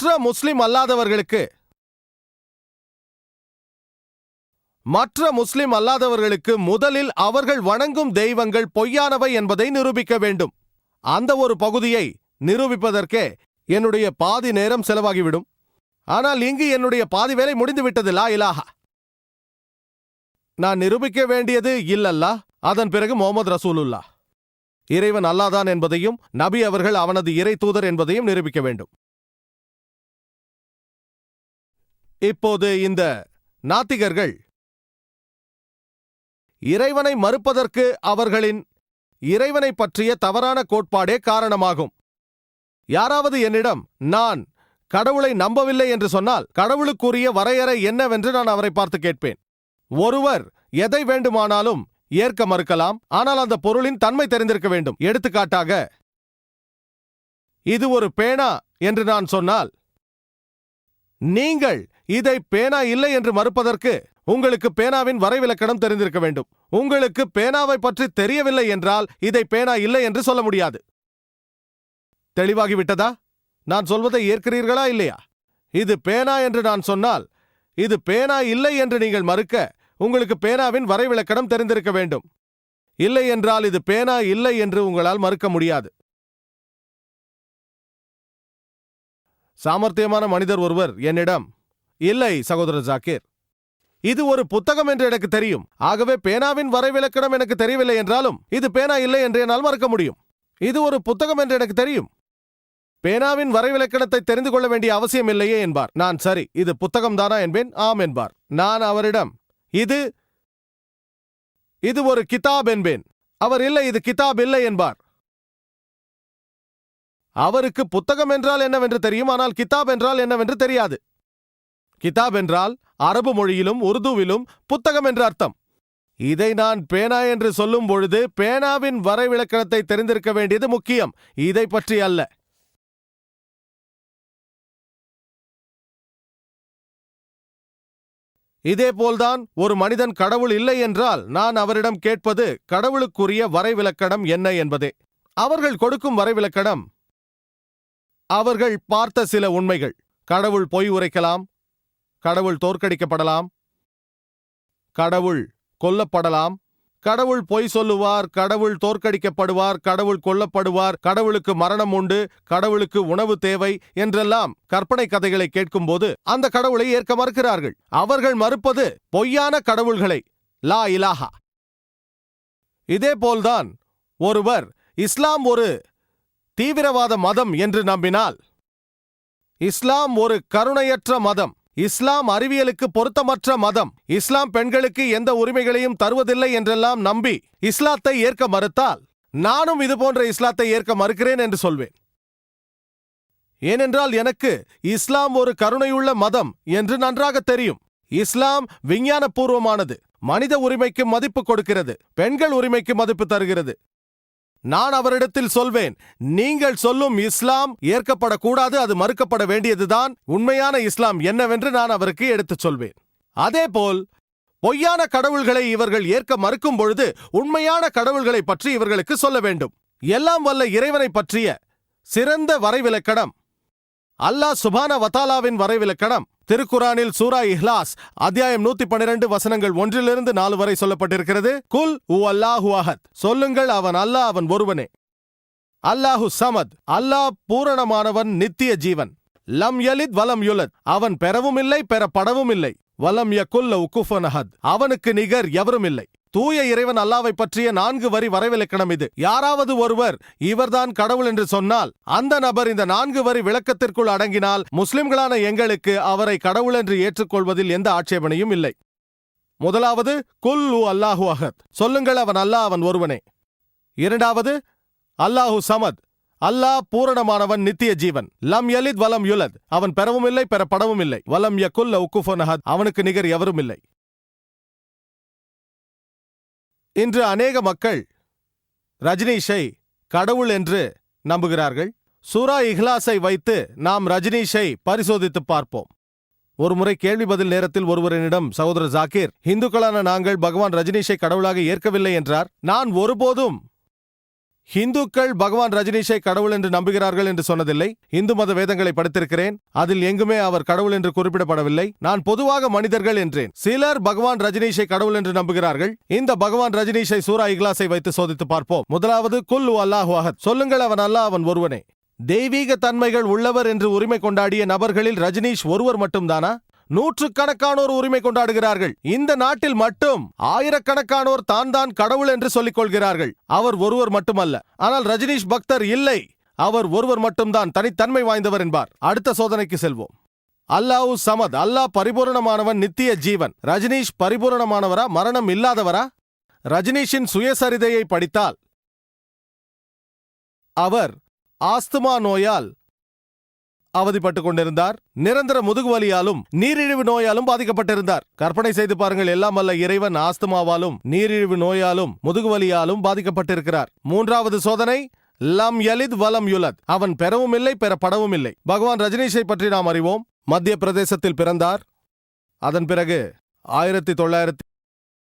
மற்ற முஸ்லிம் அல்லாதவர்களுக்கு. மற்ற முஸ்லிம் அல்லாதவர்களுக்கு முதலில் அவர்கள் வணங்கும் தெய்வங்கள் பொய்யானவை என்பதை நிரூபிக்க வேண்டும். அந்த ஒரு பகுதியை நிரூபிப்பதற்கே என்னுடைய பாதி நேரம் செலவாகிவிடும். ஆனால் இங்கு என்னுடைய பாதி வேலை முடிந்துவிட்டது லா இலாஹா. நான் நிரூபிக்க வேண்டியது இல்லல்லா அதன் பிறகு முகமது ரசூலுல்லா இறைவன் அல்லாதான் என்பதையும் நபி அவர்கள் அவனது இறை தூதர் என்பதையும் நிரூபிக்க வேண்டும். இப்போது இந்த நாத்திகர்கள் இறைவனை மறுப்பதற்கு அவர்களின் இறைவனை பற்றிய தவறான கோட்பாடே காரணமாகும். யாராவது என்னிடம் நான் கடவுளை நம்பவில்லை என்று சொன்னால் கடவுளுக்குரிய வரையறை என்னவென்று நான் அவரை பார்த்து கேட்பேன். ஒருவர் எதை வேண்டுமானாலும் ஏற்க மறுக்கலாம் ஆனால் அந்த பொருளின் தன்மை தெரிந்திருக்க வேண்டும். எடுத்துக்காட்டாக இது ஒரு பேனா என்று நான் சொன்னால் நீங்கள் இதை பேனா இல்லை என்று மறுப்பதற்கு உங்களுக்கு பேனாவின் வரைவிலக்கணம் தெரிந்திருக்க வேண்டும். உங்களுக்கு பேனாவை பற்றி தெரியவில்லை என்றால் இதை பேனா இல்லை என்று சொல்ல முடியாது. தெளிவாகிவிட்டதா? நான் சொல்வதை ஏற்கிறீர்களா இல்லையா? இது பேனா என்று நான் சொன்னால் இது பேனா இல்லை என்று நீங்கள் மறுக்க உங்களுக்கு பேனாவின் வரைவிலக்கணம் தெரிந்திருக்க வேண்டும். இல்லை என்றால் இது பேனா இல்லை என்று உங்களால் மறுக்க முடியாது. சாமர்த்தியமான மனிதர் ஒருவர் என்னிடம் இல்லை சகோதரர் ஜாக்கீர். இது ஒரு புத்தகம் என்று எனக்கு தெரியும். ஆகவே பேனாவின் வரைவிலக்கணம் எனக்கு தெரியவில்லை என்றாலும் இது பேனா இல்லை என்று என்னால் மறுக்க முடியும். இது ஒரு புத்தகம் என்று எனக்கு தெரியும். பேனாவின் வரைவிலக்கணத்தை தெரிந்து கொள்ள வேண்டிய அவசியம் இல்லையே என்பார். நான் சரி இது புத்தகம் தானா என்பேன்? ஆம் என்பார். நான் அவரிடம் இது இது ஒரு கிதாப் என்பேன். அவர் இல்லை இது கிதாப் இல்லை என்பார். அவருக்கு புத்தகம் என்றால் என்னவென்று தெரியும்? ஆனால் கிதாப் என்றால் என்னவென்று தெரியாது. கிதாப் என்றால் அரபு மொழியிலும் உருதுவிலும் புத்தகம் என்று அர்த்தம். இதை நான் பேனா என்று சொல்லும் பொழுது பேனாவின் வரைவிலக்கணத்தை தெரிந்திருக்க வேண்டியது முக்கியம். இதை பற்றி அல்ல. இதேபோல்தான் ஒரு மனிதன் கடவுள் இல்லை என்றால் நான் அவரிடம் கேட்பது கடவுளுக்குரிய வரைவிலக்கணம் என்ன என்பதே. அவர்கள் கொடுக்கும் வரைவிலக்கணம் அவர்கள் பார்த்த சில உண்மைகள். கடவுள் பொய் உரைக்கலாம் கடவுள் தோற்கடிக்கப்படலாம். கடவுள் கொல்லப்படலாம். கடவுள் பொய் சொல்லுவார் கடவுள் தோற்கடிக்கப்படுவார் கடவுள் கொல்லப்படுவார் கடவுளுக்கு மரணம் உண்டு கடவுளுக்கு உணவு தேவை என்றெல்லாம் கற்பனை கதைகளை கேட்கும்போது அந்த கடவுளை ஏற்க மறுக்கிறார்கள். அவர்கள் மறுப்பது பொய்யான கடவுள்களை. லா இலாஹா. இதேபோல்தான் ஒருவர் இஸ்லாம் ஒரு தீவிரவாத மதம் என்று நம்பினால் இஸ்லாம் ஒரு கருணையற்ற மதம். இஸ்லாம் அறிவியலுக்கு பொருத்தமற்ற மதம். இஸ்லாம் பெண்களுக்கு எந்த உரிமைகளையும் தருவதில்லை என்றெல்லாம் நம்பி இஸ்லாத்தை ஏற்க மறுத்தால் நானும் இது போன்ற இஸ்லாத்தை ஏற்க மறுக்கிறேன் என்று சொல்வேன். ஏனென்றால் எனக்கு இஸ்லாம் ஒரு கருணையுள்ள மதம் என்று நன்றாக தெரியும். இஸ்லாம் விஞ்ஞானபூர்வமானது. மனித உரிமைக்கு மதிப்பு கொடுக்கிறது. பெண்கள் உரிமைக்கு மதிப்பு தருகிறது. நான் அவரிடத்தில் சொல்வேன் நீங்கள் சொல்லும் இஸ்லாம் ஏற்கப்படக்கூடாது அது மறுக்கப்பட வேண்டியதுதான். உண்மையான இஸ்லாம் என்னவென்று நான் அவருக்கு எடுத்துச் சொல்வேன். அதேபோல் பொய்யான கடவுள்களை இவர்கள் ஏற்க மறுக்கும் பொழுது உண்மையான கடவுள்களை பற்றி இவர்களுக்கு சொல்ல வேண்டும். எல்லாம் வல்ல இறைவனை பற்றிய சிறந்த வரைவிலக்கணம். அல்லாஹ் சுபான வத்தாலாவின் வரைவிலக்கணம். திருக்குரானில் சூரா இஹ்லாஸ் அத்தியாயம் நூத்தி பன்னிரண்டு வசனங்கள் ஒன்றிலிருந்து நாலு வரை சொல்லப்பட்டிருக்கிறது. குல் உ அல்லாஹு அஹத். சொல்லுங்கள் அவன் அல்லாஹ் அவன் ஒருவனே. அல்லாஹு சமத். அல்லாஹ் பூரணமானவன் நித்திய ஜீவன். லம் யலித் வலம் யுலத். அவன் பெறவும் இல்லை பெறப்படவும் இல்லை. வலம் யகுல்ல உகுஃபன் அஹத். அவனுக்கு நிகர் எவரும் இல்லை. தூய இறைவன் அல்லாவை பற்றிய நான்கு வரி வரைவிலக்கணம் இது. யாராவது ஒருவர் இவர்தான் கடவுள் என்று சொன்னால் அந்த நபர் இந்த நான்கு வரி விளக்கத்திற்குள் அடங்கினால் முஸ்லிம்களான எங்களுக்கு அவரை கடவுள் என்று ஏற்றுக்கொள்வதில் எந்த ஆட்சேபனையும் இல்லை. முதலாவது குல் உ அல்லாஹு அஹத். சொல்லுங்கள் அவன் அல்லாஹ் அவன் ஒருவனே. இரண்டாவது அல்லாஹு சமத். அல்லாஹ் பூரணமானவன் நித்திய ஜீவன். லம் யலித் வலம் யுலத். அவன் பெறவும் இல்லை பெறப்படவும் இல்லை. வலம் யகுல்ல உக்குஃபன் அஹத். அவனுக்கு நிகர் எவரும் இல்லை. இன்று அநேக மக்கள் ரஜினீஷை கடவுள் என்று நம்புகிறார்கள். சூரா இஹ்லாஸை வைத்து நாம் ரஜினீஷை பரிசோதித்து பார்ப்போம். ஒருமுறை கேள்வி பதில் நேரத்தில் ஒருவரிடம் சகோதரர் ஜாக்கீர் இந்துக்களான நாங்கள் பகவான் ரஜினீஷை கடவுளாக ஏற்கவில்லை என்றார். நான் ஒருபோதும் ஹிந்துக்கள் பகவான் ரஜினிஷை கடவுள் என்று நம்புகிறார்கள் என்று சொன்னதில்லை. இந்து மத வேதங்களை படித்திருக்கிறேன். அதில் எங்குமே அவர் கடவுள் என்று குறிப்பிடப்படவில்லை. நான் பொதுவாக மனிதர்கள் என்றேன். சிலர் பகவான் ரஜினிஷை கடவுள் என்று நம்புகிறார்கள். இந்த பகவான் ரஜினிஷை சூரா இக்லாஸை வைத்து சோதித்து பார்ப்போம். முதலாவது குல் அல்லாஹு அஹத். சொல்லுங்கள் அவன் அல்லாஹ் அவன் ஒருவனே. தெய்வீக தன்மைகள் உள்ளவர் என்று உரிமை கொண்டாடிய நபர்களில் ரஜினீஷ் ஒருவர் மட்டும்தானா? நூற்றுக்கணக்கானோர் உரிமை கொண்டாடுகிறார்கள். இந்த நாட்டில் மட்டும் ஆயிரக்கணக்கானோர் தான் தான் கடவுள் என்று சொல்லிக் கொள்கிறார்கள் அவர் ஒருவர் மட்டுமல்ல. ஆனால் ரஜினிஷ் பக்தர் இல்லை. அவர் ஒருவர் மட்டும்தான் தனித்தன்மை வாய்ந்தவர் என்பார். அடுத்த சோதனைக்கு செல்வோம். அல்லாஹ் சமத் அல்லாஹ் பரிபூரணமானவன் நித்திய ஜீவன். ரஜினிஷ் பரிபூரணமானவரா மரணம் இல்லாதவரா? ரஜினிஷின் சுயசரிதையை படித்தால் அவர் ஆஸ்துமா நோயால் அவதிப்பட்டுக் கொண்டிருந்தார் நிரந்தர முதுகுவலியாலும் நீரிழிவு நோயாலும் பாதிக்கப்பட்டிருந்தார். கற்பனை செய்து பாருங்கள் எல்லாம் அல்ல இறைவன் ஆஸ்துமாவாலும் நீரிழிவு நோயாலும் முதுகுவலியாலும் பாதிக்கப்பட்டிருக்கிறார். மூன்றாவது சோதனை லம் யலித் வலம் யுலத். அவன் பெறவும் இல்லை பெறப்படவும் இல்லை. பகவான் ரஜினிஷை பற்றி நாம் அறிவோம். மத்திய பிரதேசத்தில் பிறந்தார். அதன் பிறகு ஆயிரத்தி தொள்ளாயிரத்தி